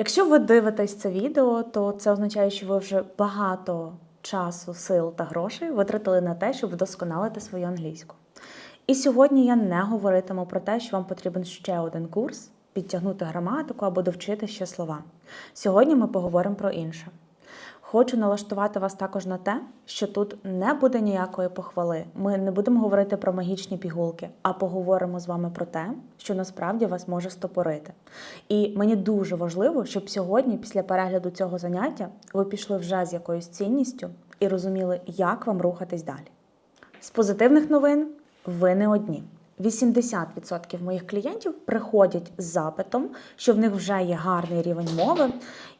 Якщо ви дивитесь це відео, то це означає, що ви вже багато часу, сил та грошей витратили на те, щоб вдосконалити свою англійську. І сьогодні я не говоритиму про те, що вам потрібен ще один курс, підтягнути граматику або довчити ще слова. Сьогодні ми поговоримо про інше. Хочу налаштувати вас також на те, що тут не буде ніякої похвали. Ми не будемо говорити про магічні пігулки, а поговоримо з вами про те, що насправді вас може стопорити. І мені дуже важливо, щоб сьогодні, після перегляду цього заняття, ви пішли вже з якоюсь цінністю і розуміли, як вам рухатись далі. З позитивних новин ви не одні. 80% моїх клієнтів приходять з запитом, що в них вже є гарний рівень мови,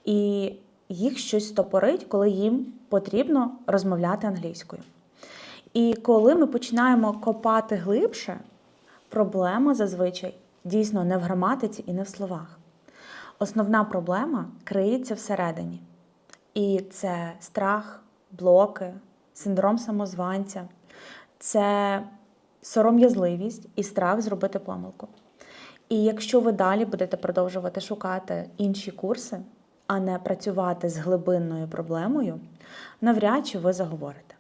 і їх щось стопорить, коли їм потрібно розмовляти англійською. І коли ми починаємо копати глибше, проблема зазвичай дійсно не в граматиці і не в словах. Основна проблема криється всередині. І це страх, блоки, синдром самозванця, це сором'язливість і страх зробити помилку. І якщо ви далі будете продовжувати шукати інші курси, а не працювати з глибинною проблемою, навряд чи ви заговорите.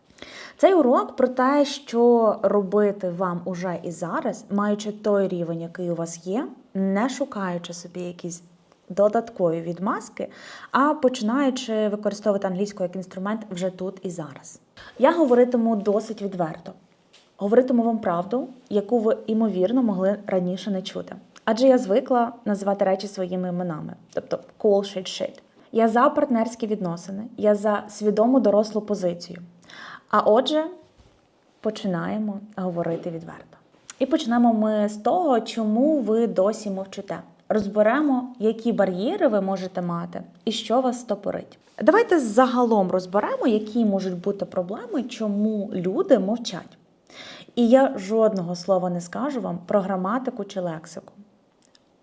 Цей урок про те, що робити вам уже і зараз, маючи той рівень, який у вас є, не шукаючи собі якісь додаткові відмазки, а починаючи використовувати англійську як інструмент вже тут і зараз. Я говоритиму досить відверто. Говоритиму вам правду, яку ви імовірно могли раніше не чути. Адже я звикла називати речі своїми іменами, тобто call shit shit. Я за партнерські відносини, я за свідому дорослу позицію. А отже, починаємо говорити відверто. І почнемо ми з того, чому ви досі мовчите. Розберемо, які бар'єри ви можете мати і що вас стопорить. Давайте загалом розберемо, які можуть бути проблеми, чому люди мовчать. І я жодного слова не скажу вам про граматику чи лексику.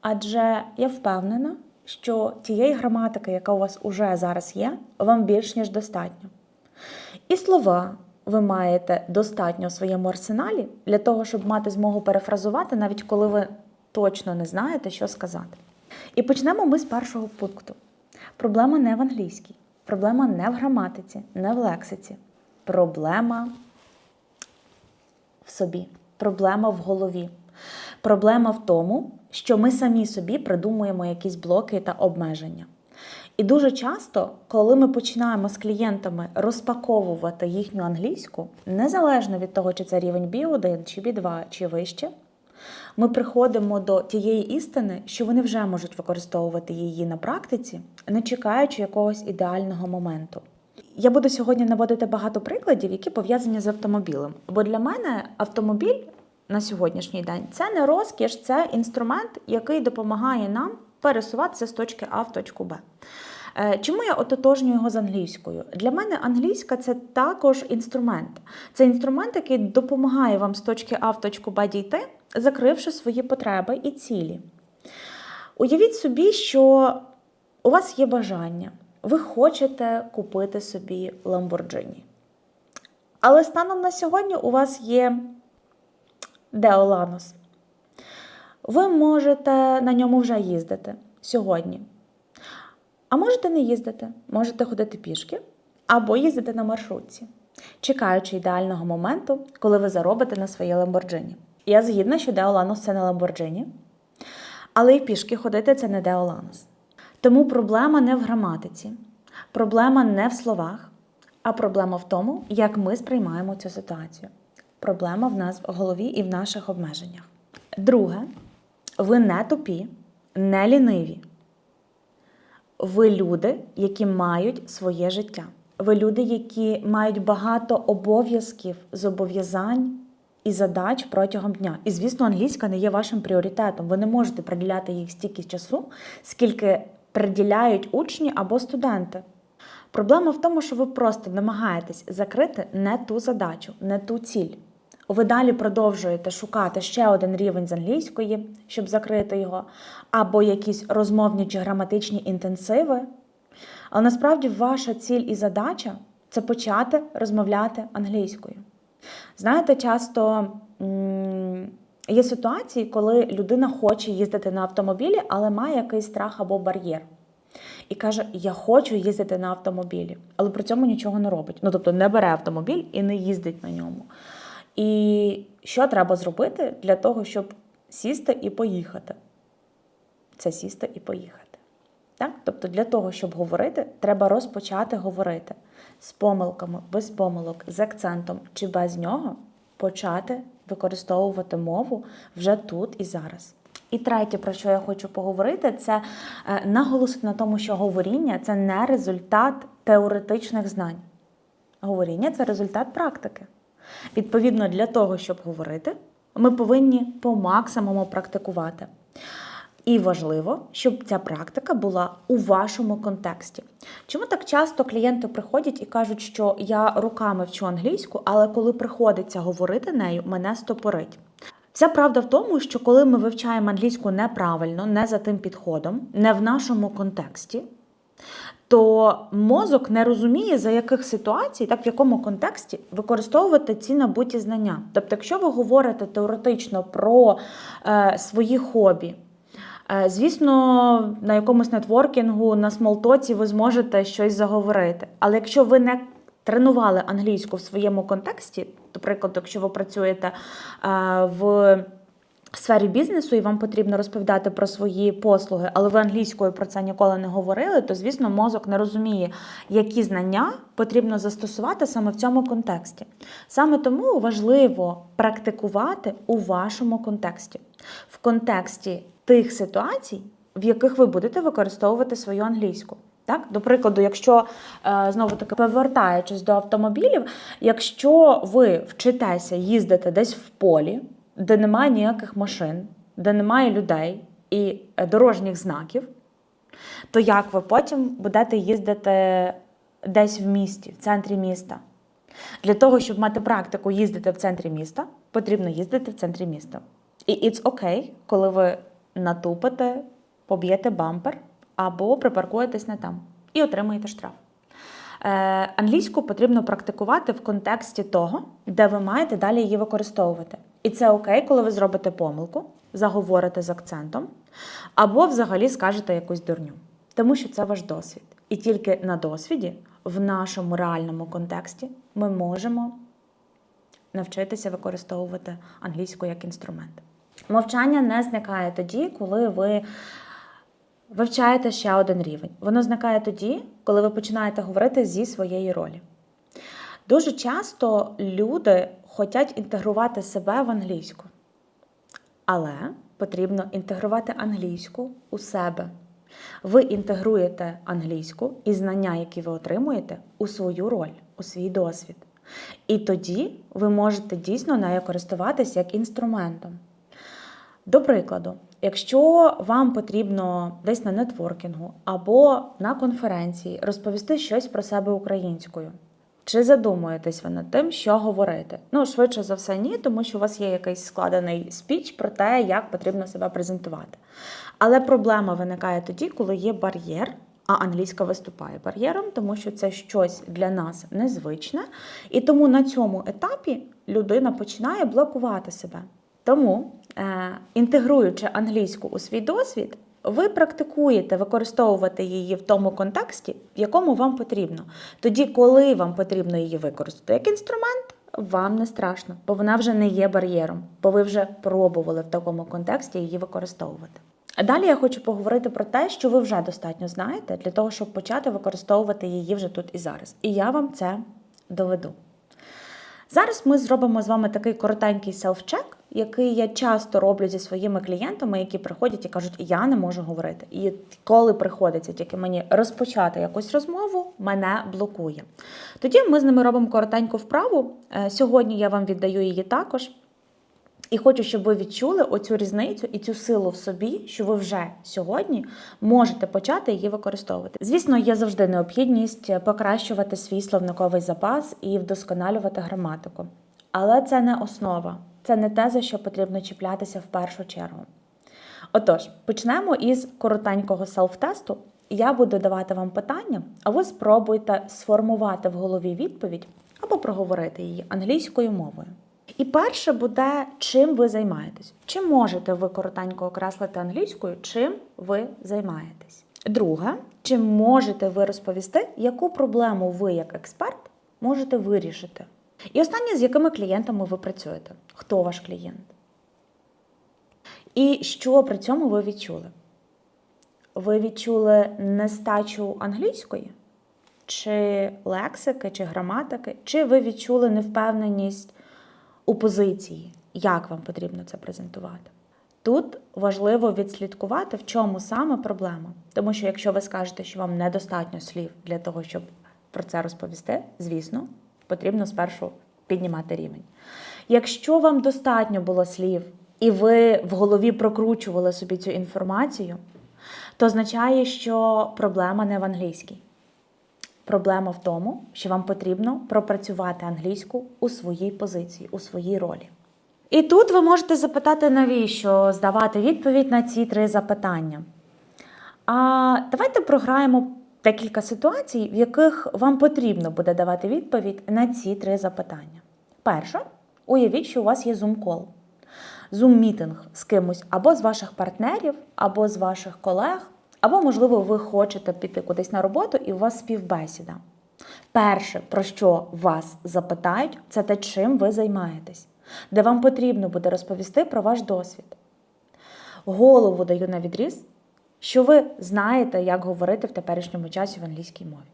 Адже я впевнена, що тієї граматики, яка у вас уже зараз є, вам більш ніж достатньо. І слова ви маєте достатньо у своєму арсеналі для того, щоб мати змогу перефразувати, навіть коли ви точно не знаєте, що сказати. І почнемо ми з першого пункту. Проблема не в англійській, проблема не в граматиці, не в лексиці. Проблема в собі, проблема в голові. Проблема в тому, що ми самі собі придумуємо якісь блоки та обмеження. І дуже часто, коли ми починаємо з клієнтами розпаковувати їхню англійську, незалежно від того, чи це рівень B1, чи B2, чи вище, ми приходимо до тієї істини, що вони вже можуть використовувати її на практиці, не чекаючи якогось ідеального моменту. Я буду сьогодні наводити багато прикладів, які пов'язані з автомобілем. Бо для мене автомобіль на сьогоднішній день це не розкіш, це інструмент, який допомагає нам пересуватися з точки А в точку Б. Е, Чому я ототожнюю його з англійською? Для мене англійська це також інструмент. Це інструмент, який допомагає вам з точки А в точку Б дійти, закривши свої потреби і цілі. Уявіть собі, що у вас є бажання, ви хочете купити собі Lamborghini. Але станом на сьогодні у вас є Деоланос. Ви можете на ньому вже їздити сьогодні. А можете не їздити, можете ходити пішки або їздити на маршрутці, чекаючи ідеального моменту, коли ви заробите на своє Ламборджині. Я згідна, що Деоланос це не Ламборджині, але і пішки ходити це не Деоланос. Тому проблема не в граматиці, проблема не в словах, а проблема в тому, як ми сприймаємо цю ситуацію. Проблема в нас в голові і в наших обмеженнях. Друге, ви не тупі, не ліниві. Ви люди, які мають своє життя. Ви люди, які мають багато обов'язків, зобов'язань і задач протягом дня. І, звісно, англійська не є вашим пріоритетом. Ви не можете приділяти їх стільки часу, скільки приділяють учні або студенти. Проблема в тому, що ви просто намагаєтесь закрити не ту задачу, не ту ціль. Ви далі продовжуєте шукати ще один рівень з англійської, щоб закрити його, або якісь розмовні чи граматичні інтенсиви. Але насправді ваша ціль і задача це почати розмовляти англійською. Знаєте, часто є ситуації, коли людина хоче їздити на автомобілі, але має якийсь страх або бар'єр. і каже: Я хочу їздити на автомобілі, але при цьому нічого не робить. Ну тобто не бере автомобіль і не їздить на ньому. І що треба зробити для того, щоб сісти і поїхати? Це сісти і поїхати. Так? Тобто для того, щоб говорити, треба розпочати говорити з помилками, без помилок, з акцентом чи без нього почати використовувати мову вже тут і зараз. І третє, про що я хочу поговорити, це е, наголосити на тому, що говоріння це не результат теоретичних знань. Говоріння це результат практики. Відповідно, для того, щоб говорити, ми повинні по максимуму практикувати. І важливо, щоб ця практика була у вашому контексті. Чому так часто клієнти приходять і кажуть, що я руками вчу англійську, але коли приходиться говорити нею, мене стопорить. Вся правда в тому, що коли ми вивчаємо англійську неправильно, не за тим підходом, не в нашому контексті, то мозок не розуміє, за яких ситуацій, так в якому контексті використовувати ці набуті знання. Тобто, якщо ви говорите теоретично про е, свої хобі, е, звісно, на якомусь нетворкінгу, на смолтоці ви зможете щось заговорити. Але якщо ви не тренували англійську в своєму контексті, до прикладу, якщо ви працюєте е, в сфері бізнесу і вам потрібно розповідати про свої послуги, але ви англійською про це ніколи не говорили, то звісно мозок не розуміє, які знання потрібно застосувати саме в цьому контексті. Саме тому важливо практикувати у вашому контексті, в контексті тих ситуацій, в яких ви будете використовувати свою англійську. Так, до прикладу, якщо е, знову таки повертаючись до автомобілів, якщо ви вчитеся їздити десь в полі, де немає ніяких машин, де немає людей і е, дорожніх знаків, то як ви потім будете їздити десь в місті, в центрі міста? Для того, щоб мати практику їздити в центрі міста, потрібно їздити в центрі міста. І it's окей, коли ви натупите, поб'єте бампер або припаркуєтесь не там і отримаєте штраф. Е, англійську потрібно практикувати в контексті того, де ви маєте далі її використовувати. І це окей, коли ви зробите помилку, заговорите з акцентом, або взагалі скажете якусь дурню. Тому що це ваш досвід. І тільки на досвіді, в нашому реальному контексті, ми можемо навчитися використовувати англійську як інструмент. Мовчання не зникає тоді, коли ви вивчаєте ще один рівень. Воно зникає тоді, коли ви починаєте говорити зі своєї ролі. Дуже часто люди хочуть інтегрувати себе в англійську, але потрібно інтегрувати англійську у себе. Ви інтегруєте англійську і знання, які ви отримуєте, у свою роль, у свій досвід. І тоді ви можете дійсно нею користуватися як інструментом. До прикладу, якщо вам потрібно десь на нетворкінгу або на конференції розповісти щось про себе українською, чи задумуєтесь ви над тим, що говорити? Ну, швидше за все, ні, тому що у вас є якийсь складений спіч про те, як потрібно себе презентувати. Але проблема виникає тоді, коли є бар'єр, а англійська виступає бар'єром, тому що це щось для нас незвичне. І тому на цьому етапі людина починає блокувати себе. Тому, е, інтегруючи англійську у свій досвід, ви практикуєте використовувати її в тому контексті, в якому вам потрібно. Тоді, коли вам потрібно її використати як інструмент, вам не страшно, бо вона вже не є бар'єром, бо ви вже пробували в такому контексті її використовувати. А далі я хочу поговорити про те, що ви вже достатньо знаєте для того, щоб почати використовувати її вже тут і зараз. І я вам це доведу. Зараз ми зробимо з вами такий коротенький селф-чек, який я часто роблю зі своїми клієнтами, які приходять і кажуть, я не можу говорити. І коли приходиться тільки мені розпочати якусь розмову, мене блокує. Тоді ми з ними робимо коротеньку вправу. Е, Сьогодні я вам віддаю її також. І хочу, щоб ви відчули оцю різницю і цю силу в собі, що ви вже сьогодні можете почати її використовувати. Звісно, є завжди необхідність покращувати свій словниковий запас і вдосконалювати граматику. Але це не основа, це не те, за що потрібно чіплятися в першу чергу. Отож, почнемо із коротенького селф-тесту. Я буду давати вам питання, а ви спробуйте сформувати в голові відповідь або проговорити її англійською мовою. І перше буде, чим ви займаєтесь. Чи можете ви коротенько окреслити англійською, чим ви займаєтесь? Друге, чи можете ви розповісти, яку проблему ви, як експерт, можете вирішити? І останнє, з якими клієнтами ви працюєте? Хто ваш клієнт? І що при цьому ви відчули? Ви відчули нестачу англійської, чи лексики, чи граматики, чи ви відчули невпевненість у позиції, як вам потрібно це презентувати? Тут важливо відслідкувати, в чому саме проблема. Тому що якщо ви скажете, що вам недостатньо слів для того, щоб про це розповісти, звісно, потрібно спершу піднімати рівень. Якщо вам достатньо було слів, і ви в голові прокручували собі цю інформацію, то означає, що проблема не в англійській. Проблема в тому, що вам потрібно пропрацювати англійську у своїй позиції, у своїй ролі. І тут ви можете запитати, навіщо здавати відповідь на ці три запитання. А давайте програємо декілька ситуацій, в яких вам потрібно буде давати відповідь на ці три запитання. Перше, уявіть, що у вас є Zoom-кол. Zoom-мітинг з кимось або з ваших партнерів, або з ваших колег, або, можливо, ви хочете піти кудись на роботу і у вас співбесіда. Перше, про що вас запитають, це те, чим ви займаєтесь, де вам потрібно буде розповісти про ваш досвід. Голову даю на відріз, що ви знаєте, як говорити в теперішньому часі в англійській мові.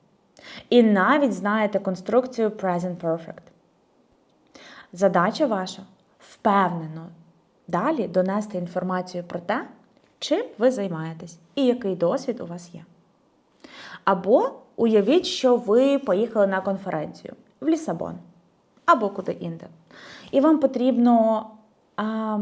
І навіть знаєте конструкцію Present Perfect. Задача ваша впевнено далі донести інформацію про те, чим ви займаєтесь і який досвід у вас є. Або уявіть, що ви поїхали на конференцію в Лісабон або куди інде. І вам потрібно а,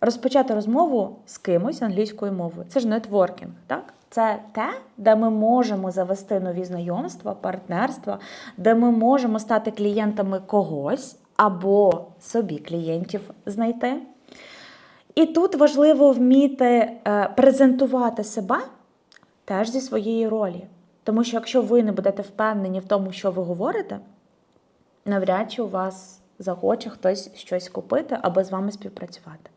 розпочати розмову з кимось англійською мовою. Це ж нетворкінг, так? Це те, де ми можемо завести нові знайомства, партнерства, де ми можемо стати клієнтами когось або собі клієнтів знайти. І тут важливо вміти е, презентувати себе теж зі своєї ролі. Тому що якщо ви не будете впевнені в тому, що ви говорите, навряд чи у вас захоче хтось щось купити або з вами співпрацювати.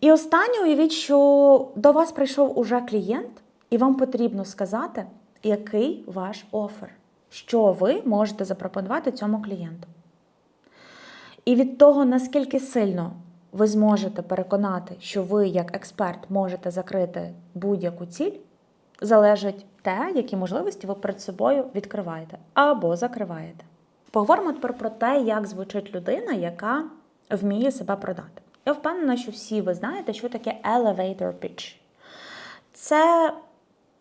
І останнє, уявіть, що до вас прийшов уже клієнт, і вам потрібно сказати, який ваш офер, що ви можете запропонувати цьому клієнту. І від того, наскільки сильно ви зможете переконати, що ви, як експерт, можете закрити будь-яку ціль, залежить те, які можливості ви перед собою відкриваєте або закриваєте. Поговоримо тепер про те, як звучить людина, яка вміє себе продати. Я впевнена, що всі ви знаєте, що таке elevator pitch. Це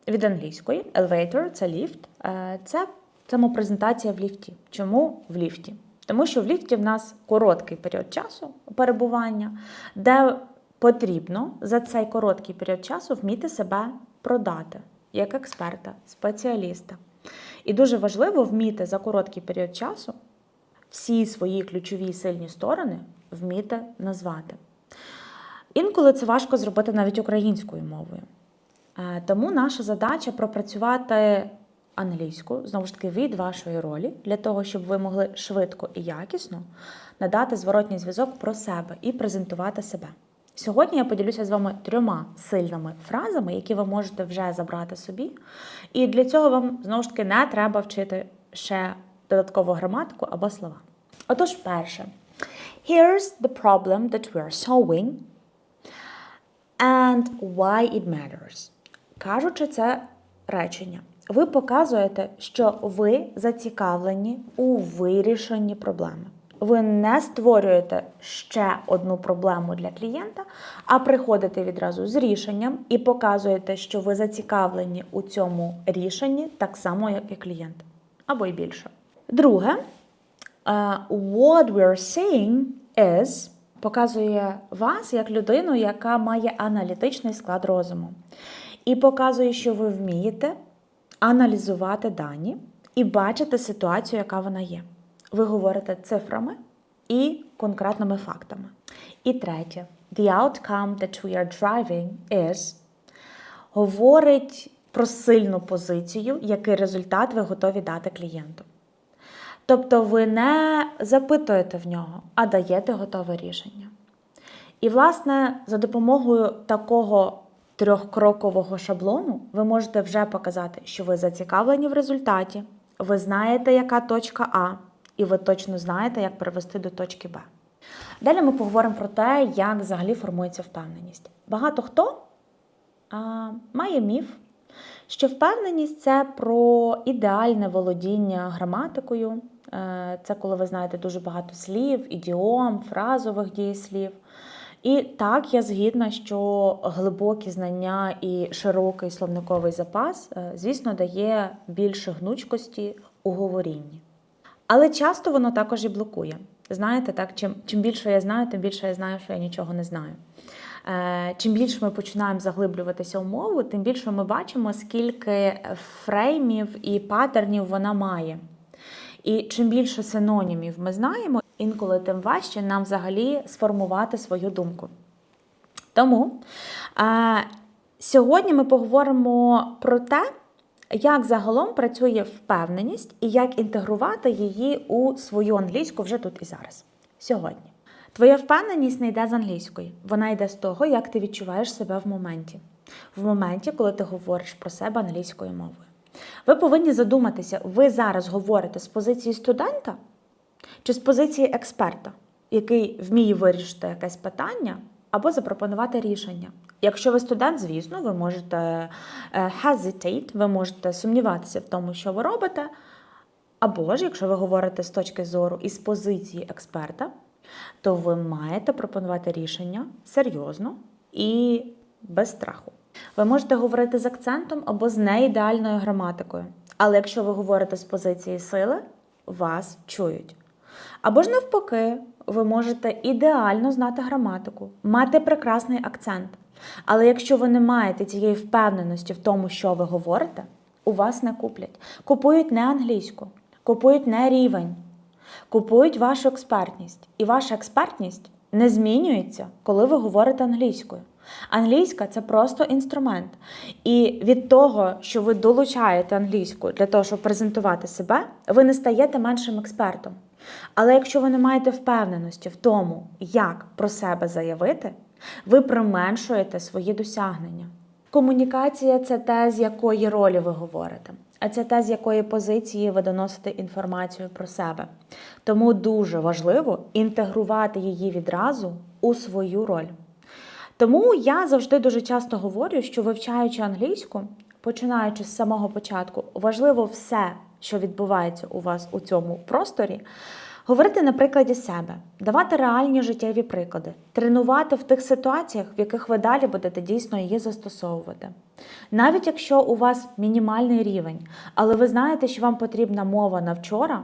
від англійської elevator – це ліфт, е, це самопрезентація в ліфті. Чому в ліфті? Тому що в ліфті в нас короткий період часу перебування, де потрібно за цей короткий період часу вміти себе продати як експерта, спеціаліста. І дуже важливо вміти за короткий період часу всі свої ключові сильні сторони вміти назвати. Інколи це важко зробити навіть українською мовою. Е, Тому наша задача пропрацювати англійську, знову ж таки, від вашої ролі, для того, щоб ви могли швидко і якісно надати зворотній зв'язок про себе і презентувати себе. Сьогодні я поділюся з вами трьома сильними фразами, які ви можете вже забрати собі. І для цього вам знову ж таки не треба вчити ще додаткову граматику або слова. Отож, перше. Here's the problem that we are solving and why it matters. Кажучи це речення, ви показуєте, що ви зацікавлені у вирішенні проблеми. Ви не створюєте ще одну проблему для клієнта, а приходите відразу з рішенням і показуєте, що ви зацікавлені у цьому рішенні так само, як і клієнт, або й більше. Друге, е, what we're saying is показує вас як людину, яка має аналітичний склад розуму, і показує, що ви вмієте аналізувати дані і бачити ситуацію, яка вона є. Ви говорите цифрами і конкретними фактами. І третє, the outcome that we are driving is говорить про сильну позицію, який результат ви готові дати клієнту. Тобто ви не запитуєте в нього, а даєте готове рішення. І, власне, за допомогою такого трьохкрокового шаблону ви можете вже показати, що ви зацікавлені в результаті, ви знаєте, яка точка А, і ви точно знаєте, як привести до точки Б. Далі ми поговоримо про те, як взагалі формується впевненість. Багато хто а, має міф, що впевненість це про ідеальне володіння граматикою. Е, Це коли ви знаєте дуже багато слів, ідіом, фразових дієслів. І так, я згідна, що глибокі знання і широкий словниковий запас, е, звісно, дає більше гнучкості у говорінні. Але часто воно також і блокує. Знаєте, так, чим, чим більше я знаю, тим більше я знаю, що я нічого не знаю. Е, Чим більше ми починаємо заглиблюватися в мову, тим більше ми бачимо, скільки фреймів і паттернів вона має. І чим більше синонімів ми знаємо, інколи тим важче нам взагалі сформувати свою думку. Тому е, сьогодні ми поговоримо про те, як загалом працює впевненість і як інтегрувати її у свою англійську вже тут і зараз. Сьогодні. Твоя впевненість не йде з англійської. Вона йде з того, як ти відчуваєш себе в моменті. В моменті, коли ти говориш про себе англійською мовою. Ви повинні задуматися, ви зараз говорите з позиції студента чи з позиції експерта, який вміє вирішити якесь питання або запропонувати рішення. Якщо ви студент, звісно, ви можете е, hesitate, ви можете сумніватися в тому, що ви робите. Або ж, якщо ви говорите з точки зору і з позиції експерта, то ви маєте пропонувати рішення серйозно і без страху. Ви можете говорити з акцентом або з неідеальною граматикою. Але якщо ви говорите з позиції сили, вас чують. Або ж навпаки, ви можете ідеально знати граматику, мати прекрасний акцент. Але якщо ви не маєте цієї впевненості в тому, що ви говорите, у вас не куплять. Купують не англійську, купують не рівень, купують вашу експертність. І ваша експертність не змінюється, коли ви говорите англійською. Англійська це просто інструмент. І від того, що ви долучаєте англійську для того, щоб презентувати себе, ви не стаєте меншим експертом. Але якщо ви не маєте впевненості в тому, як про себе заявити, ви применшуєте свої досягнення. Комунікація це те, з якої ролі ви говорите, а це те, з якої позиції ви доносите інформацію про себе. Тому дуже важливо інтегрувати її відразу у свою роль. Тому я завжди дуже часто говорю, що вивчаючи англійську, починаючи з самого початку, важливо все, що відбувається у вас у цьому просторі, говорити на прикладі себе, давати реальні життєві приклади, тренувати в тих ситуаціях, в яких ви далі будете дійсно її застосовувати. Навіть якщо у вас мінімальний рівень, але ви знаєте, що вам потрібна мова на вчора.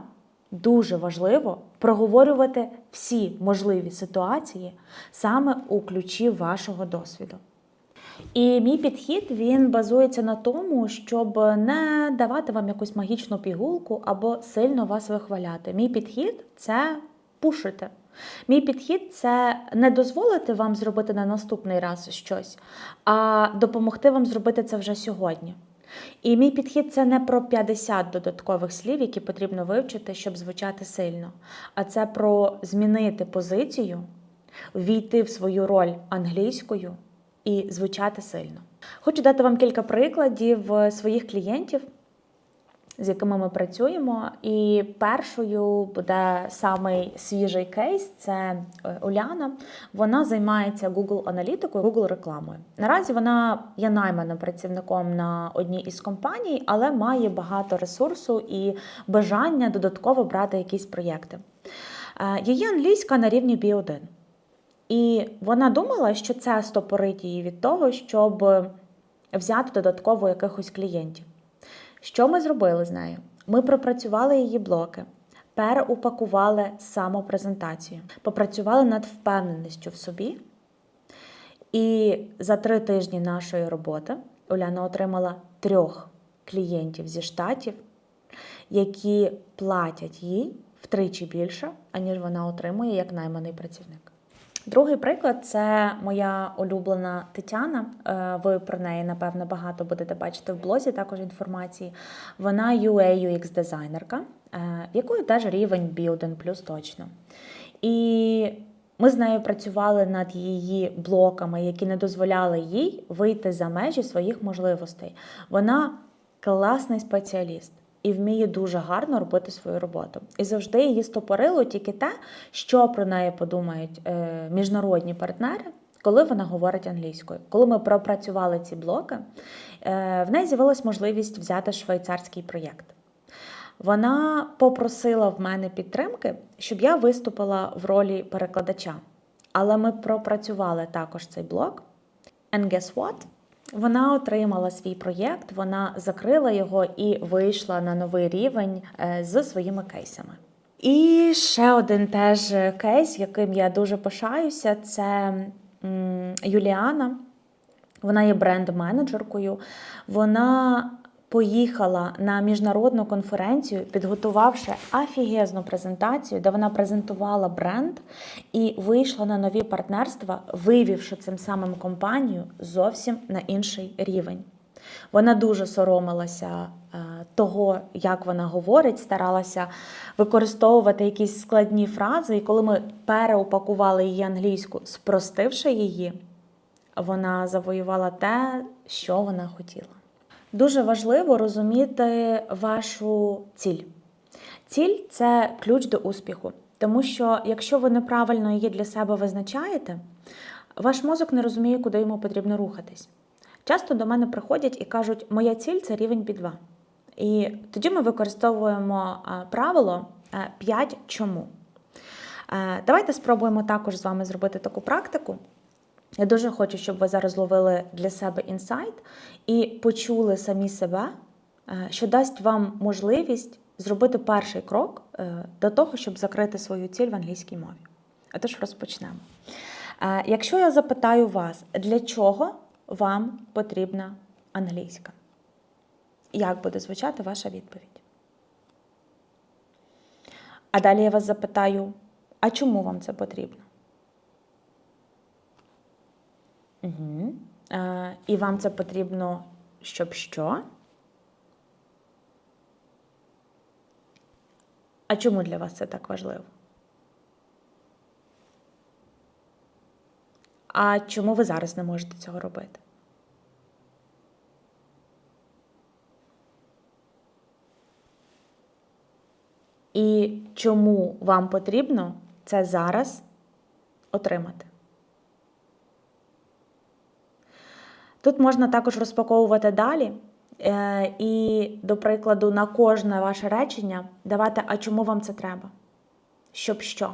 Дуже важливо проговорювати всі можливі ситуації саме у ключі вашого досвіду. І мій підхід він базується на тому, щоб не давати вам якусь магічну пігулку або сильно вас вихваляти. Мій підхід це пушити. Мій підхід це не дозволити вам зробити на наступний раз щось, а допомогти вам зробити це вже сьогодні. І мій підхід це не про 50 додаткових слів, які потрібно вивчити, щоб звучати сильно, а це про змінити позицію, війти в свою роль англійською і звучати сильно. Хочу дати вам кілька прикладів своїх клієнтів, з якими ми працюємо. І першою буде самий свіжий кейс це е, Уляна. Вона займається Google аналітикою, Google рекламою. Наразі вона є найманим працівником на одній із компаній, але має багато ресурсу і бажання додатково брати якісь проєкти. Е, Її англійська на рівні B1. І вона думала, що це стопорить її від того, щоб взяти додатково якихось клієнтів. Що ми зробили з нею? Ми пропрацювали її блоки, переупакували самопрезентацію, попрацювали над впевненістю в собі. І за три тижні нашої роботи Уляна отримала трьох клієнтів зі штатів, які платять їй втричі більше, аніж вона отримує як найманий працівник. Другий приклад це моя улюблена Тетяна. Е, Ви про неї, напевно, багато будете бачити в блозі, також інформації. Вона UA UX дизайнерка, в якої теж рівень B1 точно. І Ми з нею працювали над її блоками, які не дозволяли їй вийти за межі своїх можливостей. Вона класний спеціаліст і вміє дуже гарно робити свою роботу. І завжди її стопорило тільки те, що про неї подумають е, міжнародні партнери, коли вона говорить англійською. Коли ми пропрацювали ці блоки, е, в неї з'явилась можливість взяти швейцарський проєкт. Вона попросила в мене підтримки, щоб я виступила в ролі перекладача. Але ми пропрацювали також цей блок. And guess what? Вона отримала свій проєкт, вона закрила його і вийшла на новий рівень е, з своїми кейсами. І ще один теж кейс, яким я дуже пишаюся, це Юліана. Вона є бренд-менеджеркою. Вона поїхала на міжнародну конференцію, підготувавши афігезну презентацію, де вона презентувала бренд і вийшла на нові партнерства, вивівши цим самим компанію зовсім на інший рівень. Вона дуже соромилася е, того, як вона говорить, старалася використовувати якісь складні фрази. І коли ми переупакували її англійську, спростивши її, вона завоювала те, що вона хотіла. Дуже важливо розуміти вашу ціль. Ціль це ключ до успіху, тому що якщо ви неправильно її для себе визначаєте, ваш мозок не розуміє, куди йому потрібно рухатись. Часто до мене приходять і кажуть, моя ціль це рівень B2. І тоді ми використовуємо правило 5 чому. Давайте спробуємо також з вами зробити таку практику. Я дуже хочу, щоб ви зараз зловили для себе інсайт і почули самі себе, е, що дасть вам можливість зробити перший крок е, до того, щоб закрити свою ціль в англійській мові. Отож, розпочнемо. Е, Якщо я запитаю вас, для чого вам потрібна англійська? Як буде звучати ваша відповідь? А далі я вас запитаю, а чому вам це потрібно? Угу. Е, і вам це потрібно, щоб що? А чому для вас це так важливо? А чому ви зараз не можете цього робити? І чому вам потрібно це зараз отримати? Тут можна також розпаковувати далі. е, І, до прикладу, на кожне ваше речення давати, а чому вам це треба? Щоб що?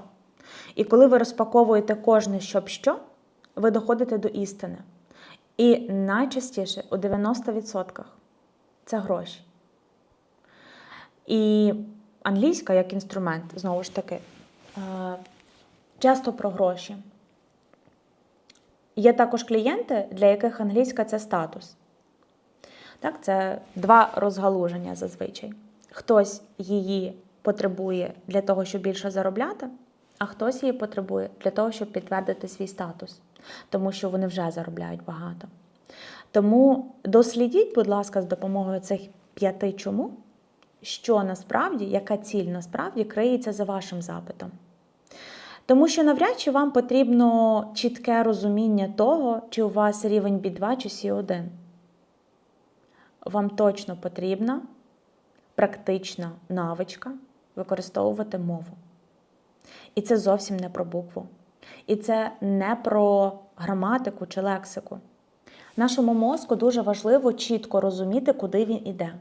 І коли ви розпаковуєте кожне щоб що, ви доходите до істини. І найчастіше у 90% це гроші. І англійська як інструмент, знову ж таки, е, часто про гроші. Є також клієнти, для яких англійська це статус. Так, Це два розгалуження зазвичай. Хтось її потребує для того, щоб більше заробляти, а хтось її потребує для того, щоб підтвердити свій статус, тому що вони вже заробляють багато. Тому дослідіть, будь ласка, з допомогою цих п'яти чому, що насправді, яка ціль насправді криється за вашим запитом. Тому що навряд чи вам потрібно чітке розуміння того, чи у вас рівень B2 чи C1. Вам точно потрібна практична навичка використовувати мову. І це зовсім не про букву. І це не про граматику чи лексику. Нашому мозку дуже важливо чітко розуміти, куди він іде.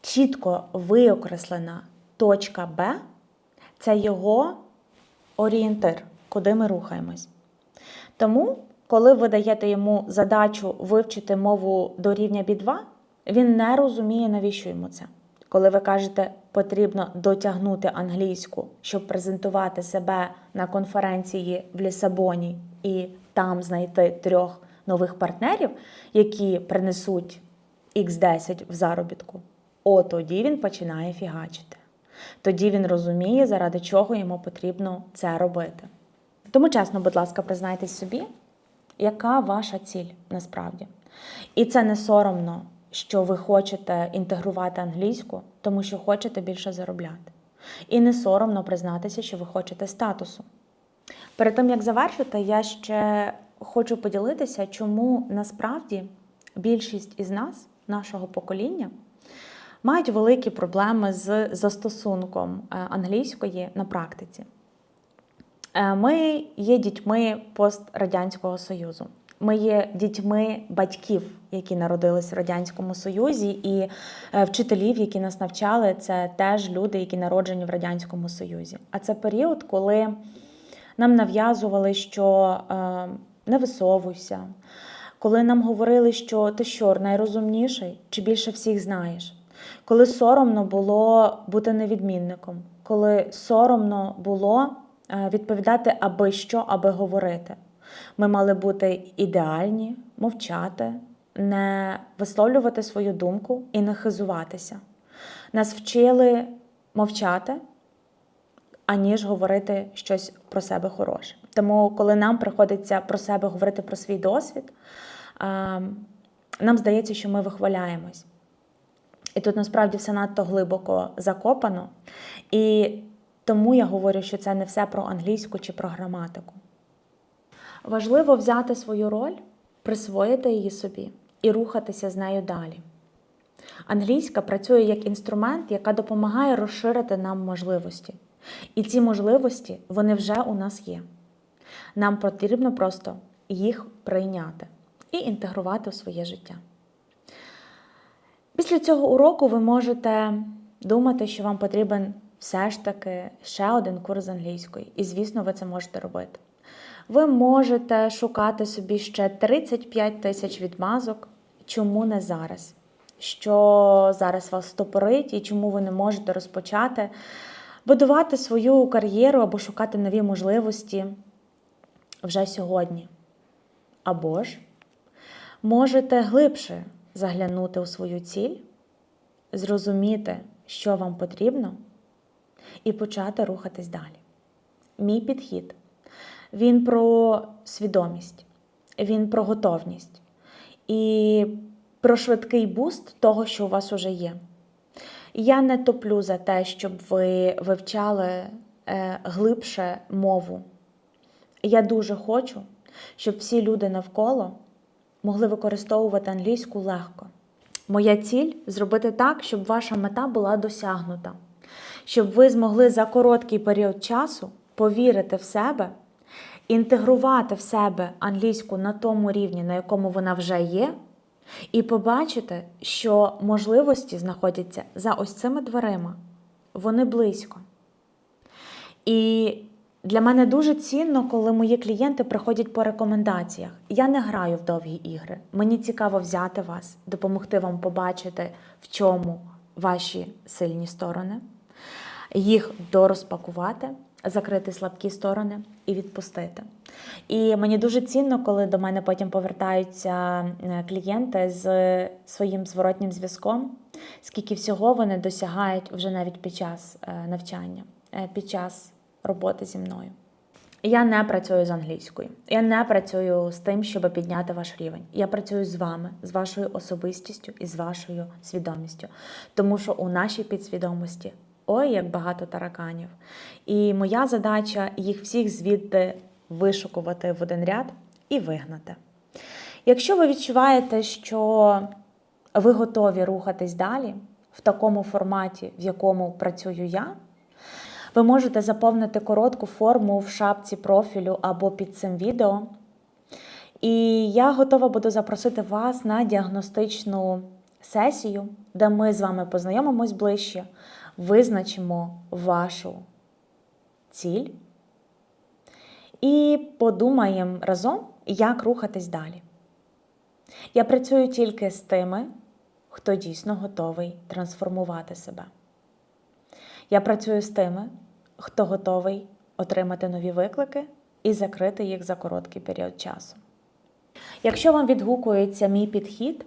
Чітко виокреслена точка Б це його орієнтир, куди ми рухаємось. Тому, коли ви даєте йому задачу вивчити мову до рівня B2, він не розуміє, навіщо йому це. Коли ви кажете, потрібно дотягнути англійську, щоб презентувати себе на конференції в Лісабоні і там знайти трьох нових партнерів, які принесуть X10 в заробітку, от тоді він починає фігачити. Тоді він розуміє, заради чого йому потрібно це робити. Тому чесно, будь ласка, признайтесь собі, яка ваша ціль насправді. І це не соромно, що ви хочете інтегрувати англійську, тому що хочете більше заробляти. І не соромно признатися, що ви хочете статусу. Перед тим як завершити, я ще хочу поділитися, чому насправді більшість із нас, нашого покоління, мають великі проблеми з застосунком е, англійської на практиці. Е, Ми є дітьми пострадянського союзу. Ми є дітьми батьків, які народились в радянському союзі, і е, вчителів, які нас навчали, це теж люди, які народжені в радянському союзі. А це період, коли нам нав'язували, що не висовуйся, коли нам говорили, що ти що, найрозумніший чи більше всіх знаєш, коли соромно було бути невідмінником, коли соромно було е, відповідати аби що, аби говорити. Ми мали бути ідеальні, мовчати, не висловлювати свою думку і не хизуватися. Нас вчили мовчати, аніж говорити щось про себе хороше. Тому, коли нам приходиться про себе говорити про свій досвід, нам здається, що ми вихваляємось. І тут насправді все надто глибоко закопано. І тому я говорю, що це не все про англійську чи про граматику. Важливо взяти свою роль, присвоїти її собі і рухатися з нею далі. Англійська працює як інструмент, яка допомагає розширити нам можливості. І ці можливості вони вже у нас є. Нам потрібно просто їх прийняти і інтегрувати у своє життя. Після цього уроку ви можете думати, що вам потрібен все ж таки ще один курс англійської. І, звісно, ви це можете робити. Ви можете шукати собі ще 35 тисяч відмазок, чому не зараз, що зараз вас стопорить і чому ви не можете розпочати будувати свою кар'єру або шукати нові можливості вже сьогодні. Або ж можете глибше заглянути у свою ціль, зрозуміти, що вам потрібно, і почати рухатись далі. Мій підхід. Він про свідомість, він про готовність і про швидкий буст того, що у вас уже є. Я не топлю за те, щоб ви вивчали е, глибше мову. Я дуже хочу, щоб всі люди навколо могли використовувати англійську легко. Моя ціль зробити так, щоб ваша мета була досягнута, щоб ви змогли за короткий період часу повірити в себе, інтегрувати в себе англійську на тому рівні, на якому вона вже є, і побачити, що можливості знаходяться за ось цими дверима. Вони близько. І для мене дуже цінно, коли мої клієнти приходять по рекомендаціях. Я не граю в довгі ігри. Мені цікаво взяти вас, допомогти вам побачити, в чому ваші сильні сторони, їх дорозпакувати, закрити слабкі сторони і відпустити. І мені дуже цінно, коли до мене потім повертаються е, клієнти з своїм зворотнім зв'язком, скільки всього вони досягають вже навіть під час е, навчання, е, під час роботи зі мною. Я не працюю з англійською. Я не працюю з тим, щоб підняти ваш рівень. Я працюю з вами, з вашою особистістю і з вашою свідомістю. Тому що у нашій підсвідомості ой, як багато тараканів. І моя задача їх всіх звідти вишукувати в один ряд і вигнати. Якщо ви відчуваєте, що ви готові рухатись далі в такому форматі, в якому працюю я, ви можете заповнити коротку форму в шапці профілю або під цим відео. І я готова буду запросити вас на діагностичну сесію, де ми з вами познайомимось ближче, визначимо вашу ціль і подумаємо разом, як рухатись далі. Я працюю тільки з тими, хто дійсно готовий трансформувати себе. Я працюю з тими, хто готовий отримати нові виклики і закрити їх за короткий період часу. Якщо вам відгукується мій підхід,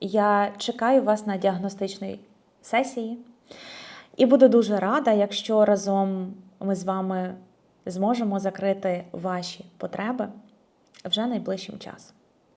я чекаю вас на діагностичній сесії і буду дуже рада, якщо разом ми з вами зможемо закрити ваші потреби вже найближчим часом.